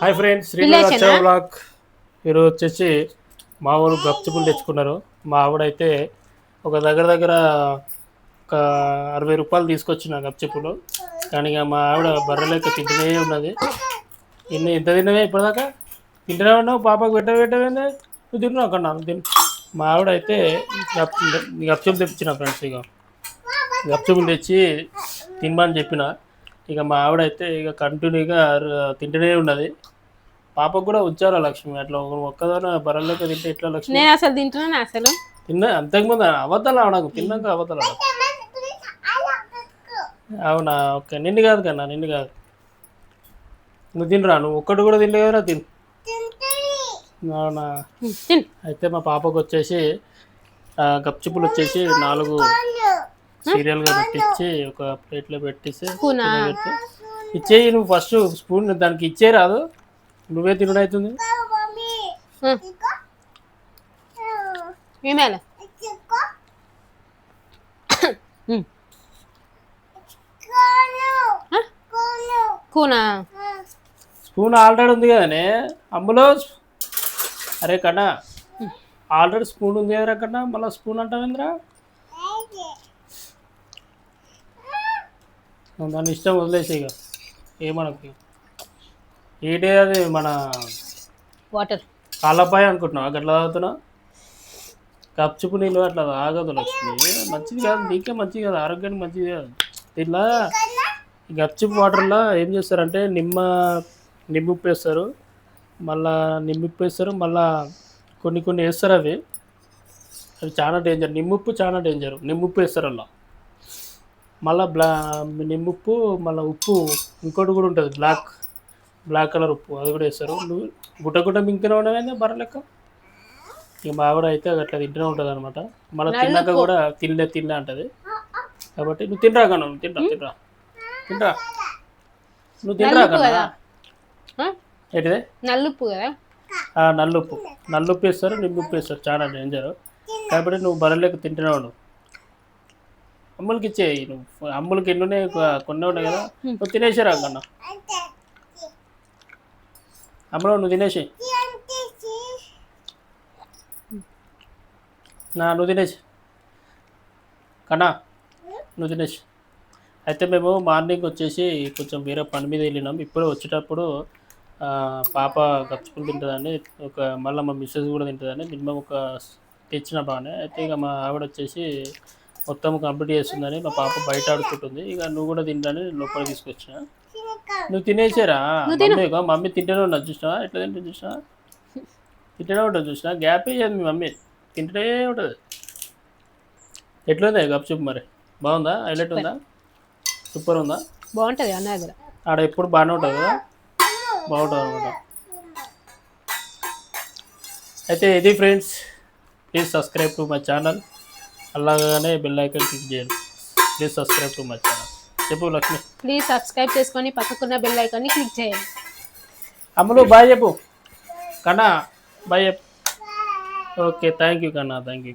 Hi friends? Srinivasa blog ఈరోజు వచ్చేసి మా ఊరు గప్చిపులు తెచ్చుకున్నారు. మా ఆవిడైతే ఒక దగ్గర దగ్గర ఒక అరవై రూపాయలు తీసుకొచ్చిన గప్చిపులు. కానీ ఇక మా ఆవిడ బర్రెలేక తింటూనే ఉన్నది. ఇన్ని ఎంత తిన్నవే ఇప్పటిదాకా? తింటూనే ఉన్నావు? పాపకు పెట్ట పెట్టవేందే నువ్వు తిన్నావు అక్కడ నువ్వు తిను. మా ఆవిడ అయితే గప్ గప్చిపులు తెప్పించిన ఫ్రెండ్స్ ఇక గప్చిపులు తెచ్చి తినమని చెప్పిన. ఇక మా ఆవిడైతే ఇక కంటిన్యూగా తింటూనే ఉన్నది. పాపకు కూడా ఉంచారా లక్ష్మి? అట్లా ఒక ఒక్కదాన బరలేక తింటే ఎట్లా లక్ష్మి? నేను అసలు తింటున్నాను అసలు. తిన్నా అంతకుముందు అవతల ఆడకు తిన్నాక అవతల. అవునా? ఓకే నిన్ను కాదు కన్నా నిన్ను కాదు. నువ్వు తినరా? నువ్వు ఒక్కటి కూడా తినలే కదరా తిను. అవునా? అయితే మా పాపకు వచ్చేసి ఆ, గప్చిపులు వచ్చేసి నాలుగు సీరియల్గా పెట్టించి ఒక ప్లేట్లో పెట్టేసి స్పూనా? తినబెట్టి. ఇచ్చేయి నువ్వు ఫస్ట్ స్పూన్ దానికి ఇచ్చే రాదు. నువ్వే తినడం అవుతుంది? కూనా స్పూన్? ఆల్రెడీ ఉంది కదనే. అమ్ములో అరే కన్నా ఆల్రెడీ స్పూన్ ఉంది కదరా కన్నా మళ్ళీ స్పూన్ అంటావేంద్రా? దాని ఇష్టం వదిలేసి ఇక. ఏమనకు ఏంటి అది మన వాటర్. కాళ్ళపాయ అనుకుంటున్నావు? అట్లా తాగుతున్నావు కప్చుపు నీళ్ళు అట్లా తాగదు లక్ష్మి. మంచిది కాదు నీకే మంచిది కాదు ఆరోగ్యానికి మంచిది కాదు. ఇట్లా గప్చుపు వాటర్లో ఏం చేస్తారంటే నిమ్మ నిమ్ముప్పు వేస్తారు. మళ్ళా నిమ్ముప్పు వేస్తారు. మళ్ళా కొన్ని కొన్ని వేస్తారు అవి. అవి చాలా డేంజర్ నిమ్ముప్పు చాలా డేంజర్ నిమ్ముప్పు వేస్తారు అలా మళ్ళా బ్లా నిమ్ముప్పు మళ్ళీ ఉప్పు ఇంకోటి కూడా ఉంటుంది బ్లాక్ బ్లాక్ కలర్ ఉప్పు అది కూడా వేస్తారు. నువ్వు గుట్ట గుట్ట మింగితేనే ఉండవేంది బర్ర లెక్క? ఇక మా ఆవిడ అయితే అట్లా తింటూనే ఉంటుంది అనమాట మళ్ళీ తిన్నాక కూడా తినలే తినలే అంటది. కాబట్టి నువ్వు తినరా కన్నా నువ్వు? తినరా తినరా. తినరా? నువ్వు తినరా కన్నా? ఏంటిదే? నల్లుప్పు కదా. నల్లుప్పు నల్లుప్పు వేస్తారు నిమ్ముప్పు వేస్తారు. చాలా డేంజర్ కాబట్టి నువ్వు బర్రెలకు తింటూనే ఉండవు అమ్ములకి ఇచ్చేయి నువ్వు అమ్ములకి ఎన్ని ఉన్నాయి కొన్ని ఉన్నాయి కదా నువ్వు తినేసారా కన్నా అమ్మలో నువ్వు తినేసి నా నువ్వు తినేసి కన్నా నువ్వు తినేసి అయితే మేము మార్నింగ్ వచ్చేసి కొంచెం వేరే పని మీద వెళ్ళినాం. ఇప్పుడే వచ్చేటప్పుడు పాప గచ్చుకుని తింటుందని ఒక మళ్ళీ మా మిస్సెస్ కూడా తింటుందని మినిమం ఒక తెచ్చిన బాగానే అయితే ఇక మా ఆవిడ వచ్చేసి మొత్తం కంప్లీట్ చేస్తుందని మా పాప బయట ఆడుకుంటుంది. ఇక నువ్వు కూడా తింటాని లోపల తీసుకొచ్చిన. నువ్వు తినేసారా? మమ్మీ తింటూనే ఉన్నా చూసినా ఎట్లా తింటుంది చూసినా తింటూనే ఉంటుంది చూసినా గ్యాప్ ఇయ్యదు మీ మమ్మీ. తింటూనే ఉంటుంది. ఎట్లుంది? గప్చుప్ మరి. బాగుందా? హైలైట్ ఉందా? సూపర్ ఉందా? బాగుంటుంది అన్న దగ్గర ఆడ ఎప్పుడు బాగానే ఉంటుంది కదా? బాగుంటుంది అనమాట అయితే ఇది friends please subscribe to my channel. అలాగనే బెల్ ఐకాన్ క్లిక్ చేయండి. Please subscribe to my channel చెప్పు లక్ష్మి. ప్లీజ్ సబ్స్క్రైబ్ చేసుకొని పక్కకున్న బెల్ ఐకాన్ని క్లిక్ చేయండి. అమ్ములు బాయ్ చెప్పు. కన్నా బాయ్ చెప్పు. ఓకే థ్యాంక్ యూ కన్నా థ్యాంక్ యూ